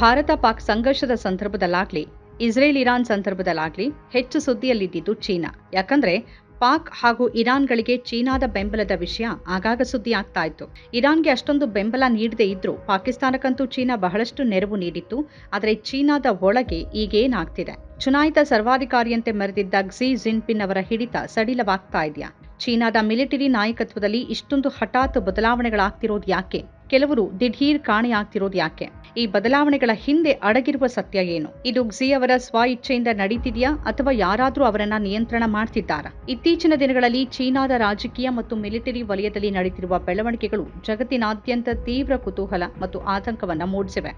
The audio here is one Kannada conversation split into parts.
ಭಾರತ ಪಾಕ್ ಸಂಘರ್ಷದ ಸಂದರ್ಭದಲ್ಲಾಗ್ಲಿ, ಇಸ್ರೇಲ್ ಇರಾನ್ ಸಂದರ್ಭದಲ್ಲಾಗ್ಲಿ ಹೆಚ್ಚು ಸುದ್ದಿಯಲ್ಲಿದ್ದಿದ್ದು ಚೀನಾ. ಯಾಕಂದ್ರೆ, ಪಾಕ್ ಹಾಗೂ ಇರಾನ್ಗಳಿಗೆ ಚೀನಾದ ಬೆಂಬಲದ ವಿಷಯ ಆಗಾಗ ಸುದ್ದಿ ಆಗ್ತಾ ಇತ್ತು. ಇರಾನ್ಗೆ ಅಷ್ಟೊಂದು ಬೆಂಬಲ ನೀಡದೇ ಇದ್ರೂ ಪಾಕಿಸ್ತಾನಕ್ಕಂತೂ ಚೀನಾ ಬಹಳಷ್ಟು ನೆರವು ನೀಡಿತ್ತು. ಆದರೆ ಚೀನಾದ ಒಳಗೆ ಈಗೇನಾಗ್ತಿದೆ? ಚುನಾಯಿತ ಸರ್ವಾಧಿಕಾರಿಯಂತೆ ಮೆರೆದಿದ್ದ ಕ್ಸಿ ಜಿನ್ಪಿನ್ ಅವರ ಹಿಡಿತ ಸಡಿಲವಾಗ್ತಾ ಇದೆಯಾ? ಚೀನಾದ ಮಿಲಿಟರಿ ನಾಯಕತ್ವದಲ್ಲಿ ಇಷ್ಟೊಂದು ಹಠಾತ್ ಬದಲಾವಣೆಗಳಾಗ್ತಿರೋದು ಯಾಕೆ? ಕೆಲವರು ದಿಢೀರ್ ಕಾಣೆಯಾಗ್ತಿರೋದು ಯಾಕೆ? ಈ ಬದಲಾವಣೆಗಳ ಹಿಂದೆ ಅಡಗಿರುವ ಸತ್ಯ ಏನು? ಇದು ಕ್ಸಿ ಅವರ ಸ್ವ ಇಚ್ಛೆಯಿಂದ ನಡೀತಿದೆಯಾ ಅಥವಾ ಯಾರಾದರೂ ಅವರನ್ನ ನಿಯಂತ್ರಣ ಮಾಡ್ತಿದ್ದಾರಾ? ಇತ್ತೀಚಿನ ದಿನಗಳಲ್ಲಿ ಚೀನಾದ ರಾಜಕೀಯ ಮತ್ತು ಮಿಲಿಟರಿ ವಲಯದಲ್ಲಿ ನಡೆಯುತ್ತಿರುವ ಬೆಳವಣಿಗೆಗಳು ಜಗತ್ತಿನಾದ್ಯಂತ ತೀವ್ರ ಕುತೂಹಲ ಮತ್ತು ಆತಂಕವನ್ನ ಮೂಡಿಸಿವೆ.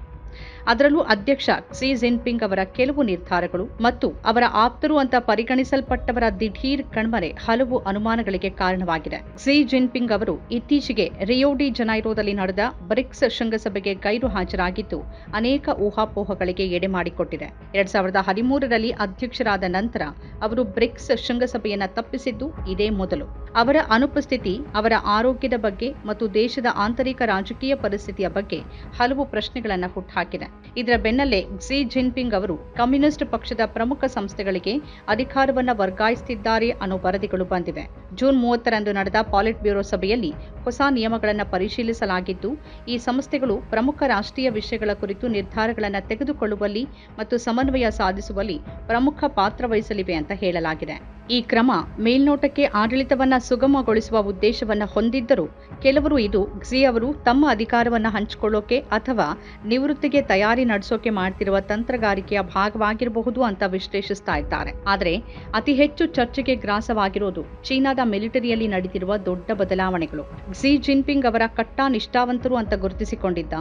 ಅದರಲ್ಲೂ ಅಧ್ಯಕ್ಷ ಕ್ಸಿ ಜಿನ್ಪಿಂಗ್ ಅವರ ಕೆಲವು ನಿರ್ಧಾರಗಳು ಮತ್ತು ಅವರ ಆಪ್ತರು ಅಂತ ಪರಿಗಣಿಸಲ್ಪಟ್ಟವರ ದಿಢೀರ್ ಕಣ್ಮರೆ ಹಲವು ಅನುಮಾನಗಳಿಗೆ ಕಾರಣವಾಗಿದೆ. ಕ್ಸಿ ಜಿನ್ಪಿಂಗ್ ಅವರು ಇತ್ತೀಚೆಗೆ ರಿಯೋ ಡಿ ಜನೈರೋದಲ್ಲಿ ನಡೆದ ಬ್ರಿಕ್ಸ್ ಶೃಂಗಸಭೆಗೆ ಗೈರು ಹಾಜರಾಗಿದ್ದು, ಅನೇಕ ಊಹಾಪೋಹಗಳಿಗೆ ಎಡೆ ಮಾಡಿಕೊಟ್ಟಿದೆ. ಎರಡ್ ಸಾವಿರದ ಹದಿಮೂರರಲ್ಲಿ ಅಧ್ಯಕ್ಷರಾದ ನಂತರ ಅವರು ಬ್ರಿಕ್ಸ್ ಶೃಂಗಸಭೆಯನ್ನ ತಪ್ಪಿಸಿದ್ದು ಇದೇ ಮೊದಲು. ಅವರ ಅನುಪಸ್ಥಿತಿ, ಅವರ ಆರೋಗ್ಯದ ಬಗ್ಗೆ ಮತ್ತು ದೇಶದ ಆಂತರಿಕ ರಾಜಕೀಯ ಪರಿಸ್ಥಿತಿಯ ಬಗ್ಗೆ ಹಲವು ಪ್ರಶ್ನೆಗಳನ್ನು ಹುಟ್ಟುಹಾಕಿದೆ ಇದರ ಬೆನ್ನಲ್ಲೇ ಕ್ಸಿ ಜಿನ್ಪಿಂಗ್ ಅವರು ಕಮ್ಯುನಿಸ್ಟ್ ಪಕ್ಷದ ಪ್ರಮುಖ ಸಂಸ್ಥೆಗಳಿಗೆ ಅಧಿಕಾರವನ್ನು ವರ್ಗಾಯಿಸುತ್ತಿದ್ದಾರೆ ಅನ್ನೋ ವರದಿಗಳು ಬಂದಿವೆ. ಜೂನ್ ಮೂವತ್ತರಂದು ನಡೆದ ಪಾಲಿಟ್ ಬ್ಯೂರೋ ಸಭೆಯಲ್ಲಿ ಹೊಸ ನಿಯಮಗಳನ್ನು ಪರಿಶೀಲಿಸಲಾಗಿದ್ದು, ಈ ಸಂಸ್ಥೆಗಳು ಪ್ರಮುಖ ರಾಷ್ಟ್ರೀಯ ವಿಷಯಗಳ ಕುರಿತು ನಿರ್ಧಾರಗಳನ್ನು ತೆಗೆದುಕೊಳ್ಳುವಲ್ಲಿ ಮತ್ತು ಸಮನ್ವಯ ಸಾಧಿಸುವಲ್ಲಿ ಪ್ರಮುಖ ಪಾತ್ರ ವಹಿಸಲಿವೆ ಅಂತ ಹೇಳಲಾಗಿದೆ. ಈ ಕ್ರಮ ಮೇಲ್ನೋಟಕ್ಕೆ ಆಡಳಿತವನ್ನ ಸುಗಮಗೊಳಿಸುವ ಉದ್ದೇಶವನ್ನ ಹೊಂದಿದ್ದರೂ ಕೆಲವರು ಇದು ಕ್ಸಿ ಅವರು ತಮ್ಮ ಅಧಿಕಾರವನ್ನ ಹಂಚಿಕೊಳ್ಳೋಕೆ ಅಥವಾ ನಿವೃತ್ತಿಗೆ ತಯಾರಿ ನಡೆಸೋಕೆ ಮಾಡ್ತಿರುವ ತಂತ್ರಗಾರಿಕೆಯ ಭಾಗವಾಗಿರಬಹುದು ಅಂತ ವಿಶ್ಲೇಷಿಸ್ತಾ ಇದ್ದಾರೆ. ಆದರೆ ಅತಿ ಹೆಚ್ಚು ಚರ್ಚೆಗೆ ಗ್ರಾಸವಾಗಿರೋದು ಚೀನಾದ ಮಿಲಿಟರಿಯಲ್ಲಿ ನಡೆದಿರುವ ದೊಡ್ಡ ಬದಲಾವಣೆಗಳು. ಕ್ಸಿ ಜಿನ್ಪಿಂಗ್ ಅವರ ಕಟ್ಟಾ ನಿಷ್ಠಾವಂತರು ಅಂತ ಗುರುತಿಸಿಕೊಂಡಿದ್ದ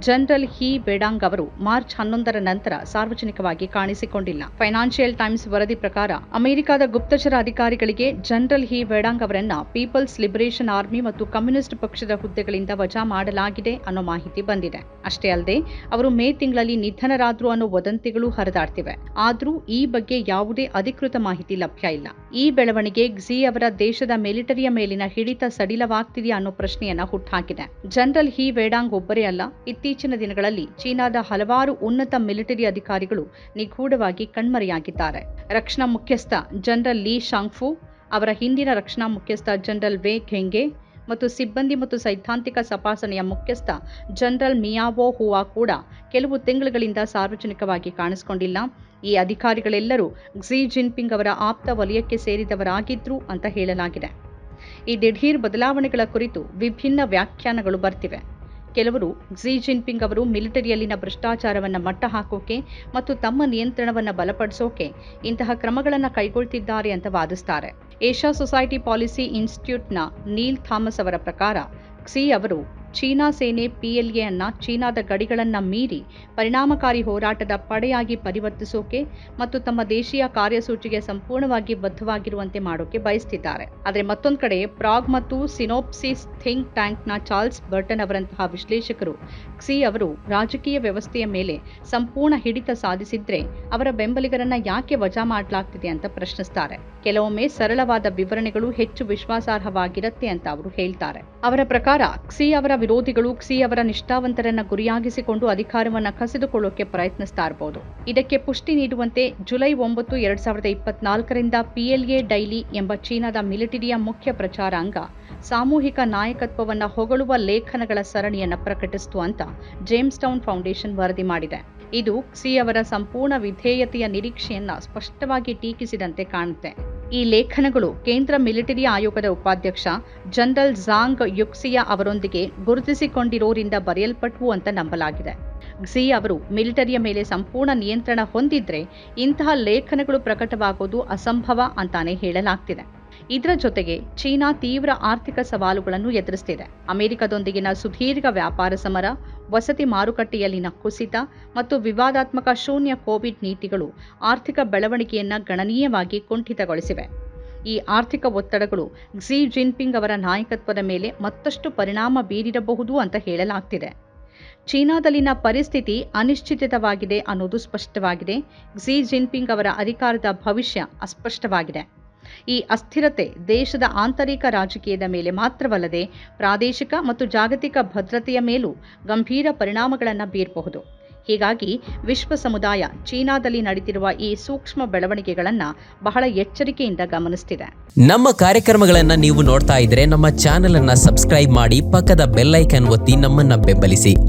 ಜನರಲ್ ಹಿ ಬೇಡಾಂಗ್ ಅವರು ಮಾರ್ಚ್ ಹನ್ನೊಂದರ ನಂತರ ಸಾರ್ವಜನಿಕವಾಗಿ ಕಾಣಿಸಿಕೊಂಡಿಲ್ಲ. ಫೈನಾನ್ಷಿಯಲ್ ಟೈಮ್ಸ್ ವರದಿ ಪ್ರಕಾರ ಅಮೆರಿಕದ ಗುಪ್ತಚರ ಅಧಿಕಾರಿಗಳಿಗೆ ಜನರಲ್ ಹಿ. ವೆಡಾಂಗ್ ಅವರನ್ನ ಪೀಪಲ್ಸ್ ಲಿಬರೇಷನ್ ಆರ್ಮಿ ಮತ್ತು ಕಮ್ಯುನಿಸ್ಟ್ ಪಕ್ಷದ ಹುದ್ದೆಗಳಿಂದ ವಜಾ ಮಾಡಲಾಗಿದೆ ಅನ್ನೋ ಮಾಹಿತಿ ಬಂದಿದೆ. ಅಷ್ಟೇ ಅಲ್ಲದೆ, ಅವರು ಮೇ ತಿಂಗಳಲ್ಲಿ ನಿಧನರಾದ್ರು ಅನ್ನೋ ವದಂತಿಗಳು ಹರಿದಾಡ್ತಿವೆ. ಆದ್ರೂ ಈ ಬಗ್ಗೆ ಯಾವುದೇ ಅಧಿಕೃತ ಮಾಹಿತಿ ಲಭ್ಯ ಇಲ್ಲ. ಈ ಬೆಳವಣಿಗೆ ಝಿ ಅವರ ದೇಶದ ಮಿಲಿಟರಿಯ ಮೇಲಿನ ಹಿಡಿತ ಸಡಿಲವಾಗ್ತಿದೆಯಾ ಅನ್ನೋ ಪ್ರಶ್ನೆಯನ್ನ ಹುಟ್ಟಾಕಿದೆ ಜನರಲ್ ಹಿ. ವೇಡಾಂಗ್ ಒಬ್ಬರೇ ಅಲ್ಲ, ಇತ್ತೀಚಿನ ದಿನಗಳಲ್ಲಿ ಚೀನಾದ ಹಲವಾರು ಉನ್ನತ ಮಿಲಿಟರಿ ಅಧಿಕಾರಿಗಳು ನಿಗೂಢವಾಗಿ ಕಣ್ಮರೆಯಾಗಿದ್ದಾರೆ. ರಕ್ಷಣಾ ಮುಖ್ಯಸ್ಥ ಜನರಲ್ ಲೀ ಶಾಂಗ್ಫು, ಅವರ ಹಿಂದಿನ ರಕ್ಷಣಾ ಮುಖ್ಯಸ್ಥ ಜನರಲ್ ವೇ ಖೆಂಗೆ ಮತ್ತು ಸಿಬ್ಬಂದಿ ಮತ್ತು ಸೈದ್ಧಾಂತಿಕ ತಪಾಸಣೆಯ ಮುಖ್ಯಸ್ಥ ಜನರಲ್ ಮಿಯಾವೋ ಹುವಾ ಕೂಡ ಕೆಲವು ತಿಂಗಳುಗಳಿಂದ ಸಾರ್ವಜನಿಕವಾಗಿ ಕಾಣಿಸಿಕೊಂಡಿಲ್ಲ. ಈ ಅಧಿಕಾರಿಗಳೆಲ್ಲರೂ ಕ್ಸಿ ಜಿನ್ಪಿಂಗ್ ಅವರ ಆಪ್ತ ವಲಯಕ್ಕೆ ಸೇರಿದವರಾಗಿದ್ರು ಅಂತ ಹೇಳಲಾಗಿದೆ. ಈ ದಿಢೀರ್ ಬದಲಾವಣೆಗಳ ಕುರಿತು ವಿಭಿನ್ನ ವ್ಯಾಖ್ಯಾನಗಳು ಬರ್ತಿವೆ. ಕೆಲವರು ಕ್ಸಿ ಜಿನ್ಪಿಂಗ್ ಅವರು ಮಿಲಿಟರಿಯಲ್ಲಿನ ಭ್ರಷ್ಟಾಚಾರವನ್ನು ಮಟ್ಟ ಹಾಕೋಕೆ ಮತ್ತು ತಮ್ಮ ನಿಯಂತ್ರಣವನ್ನು ಬಲಪಡಿಸೋಕೆ ಇಂತಹ ಕ್ರಮಗಳನ್ನು ಕೈಗೊಳ್ತಿದ್ದಾರೆ ಅಂತ ವಾದಿಸ್ತಾರೆ. ಏಷ್ಯಾ ಸೊಸೈಟಿ ಪಾಲಿಸಿ ಇನ್ಸ್ಟಿಟ್ಯೂಟ್ನ ನೀಲ್ ಥಾಮಸ್ ಅವರ ಪ್ರಕಾರ ಕ್ಸಿ ಅವರು ಚೀನಾ ಸೇನೆ ಪಿಎಲ್ಎ ಅನ್ನು ಚೀನಾದ ಗಡಿಗಳನ್ನು ಮೀರಿ ಪರಿಣಾಮಕಾರಿ ಹೋರಾಟದ ಪಡೆಯಾಗಿ ಪರಿವರ್ತಿಸೋಕೆ ಮತ್ತು ತಮ್ಮ ದೇಶೀಯ ಕಾರ್ಯಸೂಚಿಗೆ ಸಂಪೂರ್ಣವಾಗಿ ಬದ್ಧವಾಗಿರುವಂತೆ ಮಾಡೋಕೆ ಬಯಸ್ತಿದ್ದಾರೆ. ಆದರೆ ಮತ್ತೊಂದು ಕಡೆ, ಪ್ರಾಗ್ ಮತ್ತು ಸಿನೋಪ್ಸಿಸ್ ಥಿಂಕ್ ಟ್ಯಾಂಕ್ನ ಚಾರ್ಲ್ಸ್ ಬರ್ಟನ್ ಅವರಂತಹ ವಿಶ್ಲೇಷಕರು ಕ್ಸಿ ಅವರು ರಾಜಕೀಯ ವ್ಯವಸ್ಥೆಯ ಮೇಲೆ ಸಂಪೂರ್ಣ ಹಿಡಿತ ಸಾಧಿಸಿದ್ರೆ ಅವರ ಬೆಂಬಲಿಗರನ್ನ ಯಾಕೆ ವಜಾ ಮಾಡಲಾಗ್ತಿದೆ ಅಂತ ಪ್ರಶ್ನಿಸ್ತಾರೆ. ಕೆಲವೊಮ್ಮೆ ಸರಳವಾದ ವಿವರಣೆಗಳು ಹೆಚ್ಚು ವಿಶ್ವಾಸಾರ್ಹವಾಗಿರುತ್ತೆ ಅಂತ ಅವರು ಹೇಳ್ತಾರೆ. ಅವರ ಪ್ರಕಾರ, ಕ್ಸಿ ಅವರ ವಿರೋಧಿಗಳು ಕ್ಸಿ ಅವರ ನಿಷ್ಠಾವಂತರನ್ನ ಗುರಿಯಾಗಿಸಿಕೊಂಡು ಅಧಿಕಾರವನ್ನ ಕಸಿದುಕೊಳ್ಳೋಕೆ ಪ್ರಯತ್ನಿಸ್ತಾ ಇರಬಹುದು ಇದಕ್ಕೆ ಪುಷ್ಟಿ ನೀಡುವಂತೆ ಜುಲೈ ಒಂಬತ್ತು, ಎರಡ್ ಸಾವಿರದ ಇಪ್ಪತ್ನಾಲ್ಕರಿಂದ ಪಿಎಲ್ಎ ಡೈಲಿ ಎಂಬ ಚೀನಾದ ಮಿಲಿಟರಿಯ ಮುಖ್ಯ ಪ್ರಚಾರಾಂಗ ಸಾಮೂಹಿಕ ನಾಯಕತ್ವವನ್ನು ಹೊಗಳುವ ಲೇಖನಗಳ ಸರಣಿಯನ್ನು ಪ್ರಕಟಿಸಿತು ಅಂತ ಜೇಮ್ಸ್ ಟೌನ್ ಫೌಂಡೇಶನ್ ವರದಿ ಮಾಡಿದೆ. ಇದು ಕ್ಸಿ ಅವರ ಸಂಪೂರ್ಣ ವಿಧೇಯತೆಯ ನಿರೀಕ್ಷೆಯನ್ನ ಸ್ಪಷ್ಟವಾಗಿ ಟೀಕಿಸಿದಂತೆ ಕಾಣುತ್ತೆ. ಈ ಲೇಖನಗಳು ಕೇಂದ್ರ ಮಿಲಿಟರಿ ಆಯೋಗದ ಉಪಾಧ್ಯಕ್ಷ ಜನರಲ್ ಝಾಂಗ್ ಯುಕ್ಸಿಯಾ ಅವರೊಂದಿಗೆ ಗುರುತಿಸಿಕೊಂಡಿರೋರಿಂದ ಬರೆಯಲ್ಪಟ್ಟವು ಅಂತ ನಂಬಲಾಗಿದೆ. ಕ್ಸಿ ಅವರು ಮಿಲಿಟರಿಯ ಮೇಲೆ ಸಂಪೂರ್ಣ ನಿಯಂತ್ರಣ ಹೊಂದಿದ್ರೆ ಇಂತಹ ಲೇಖನಗಳು ಪ್ರಕಟವಾಗೋದು ಅಸಂಭವ ಅಂತಾನೆ ಹೇಳಲಾಗ್ತಿದೆ. ಇದರ ಜೊತೆಗೆ ಚೀನಾ ತೀವ್ರ ಆರ್ಥಿಕ ಸವಾಲುಗಳನ್ನು ಎದುರಿಸ್ತಿದೆ. ಅಮೆರಿಕದೊಂದಿಗಿನ ಸುದೀರ್ಘ ವ್ಯಾಪಾರ ಸಮರ, ವಸತಿ ಮಾರುಕಟ್ಟೆಯಲ್ಲಿನ ಕುಸಿತ ಮತ್ತು ವಿವಾದಾತ್ಮಕ ಶೂನ್ಯ ಕೋವಿಡ್ ನೀತಿಗಳು ಆರ್ಥಿಕ ಬೆಳವಣಿಗೆಯನ್ನು ಗಣನೀಯವಾಗಿ ಕುಂಠಿತಗೊಳಿಸಿವೆ. ಈ ಆರ್ಥಿಕ ಒತ್ತಡಗಳು ಕ್ಸಿ ಜಿನ್ಪಿಂಗ್ ಅವರ ನಾಯಕತ್ವದ ಮೇಲೆ ಮತ್ತಷ್ಟು ಪರಿಣಾಮ ಬೀರಿರಬಹುದು ಅಂತ ಹೇಳಲಾಗ್ತಿದೆ. ಚೀನಾದಲ್ಲಿನ ಪರಿಸ್ಥಿತಿ ಅನಿಶ್ಚಿತವಾಗಿದೆ ಅನ್ನೋದು ಸ್ಪಷ್ಟವಾಗಿದೆ. ಕ್ಸಿ ಜಿನ್ಪಿಂಗ್ ಅವರ ಅಧಿಕಾರದ ಭವಿಷ್ಯ ಅಸ್ಪಷ್ಟವಾಗಿದೆ. ಈ ಅಸ್ಥಿರತೆ ದೇಶದ ಆಂತರಿಕ ರಾಜಕೀಯದ ಮೇಲೆ ಮಾತ್ರವಲ್ಲದೆ ಪ್ರಾದೇಶಿಕ ಮತ್ತು ಜಾಗತಿಕ ಭದ್ರತೆಯ ಮೇಲೂ ಗಂಭೀರ ಪರಿಣಾಮಗಳನ್ನು ಬೀರಬಹುದು. ಹೀಗಾಗಿ ವಿಶ್ವ ಸಮುದಾಯ ಚೀನಾದಲ್ಲಿ ನಡೆದಿರುವ ಈ ಸೂಕ್ಷ್ಮ ಬೆಳವಣಿಗೆಗಳನ್ನು ಬಹಳ ಎಚ್ಚರಿಕೆಯಿಂದ ಗಮನಿಸ್ತಿದೆ. ನಮ್ಮ ಕಾರ್ಯಕ್ರಮಗಳನ್ನು ನೀವು ನೋಡ್ತಾ ಇದ್ರೆ ನಮ್ಮ ಚಾನೆಲ್ ಅನ್ನ ಸಬ್ಸ್ಕ್ರೈಬ್ ಮಾಡಿ ಪಕ್ಕದ ಬೆಲ್ಲೈಕನ್ ಒತ್ತಿ ನಮ್ಮನ್ನ ಬೆಂಬಲಿಸಿ.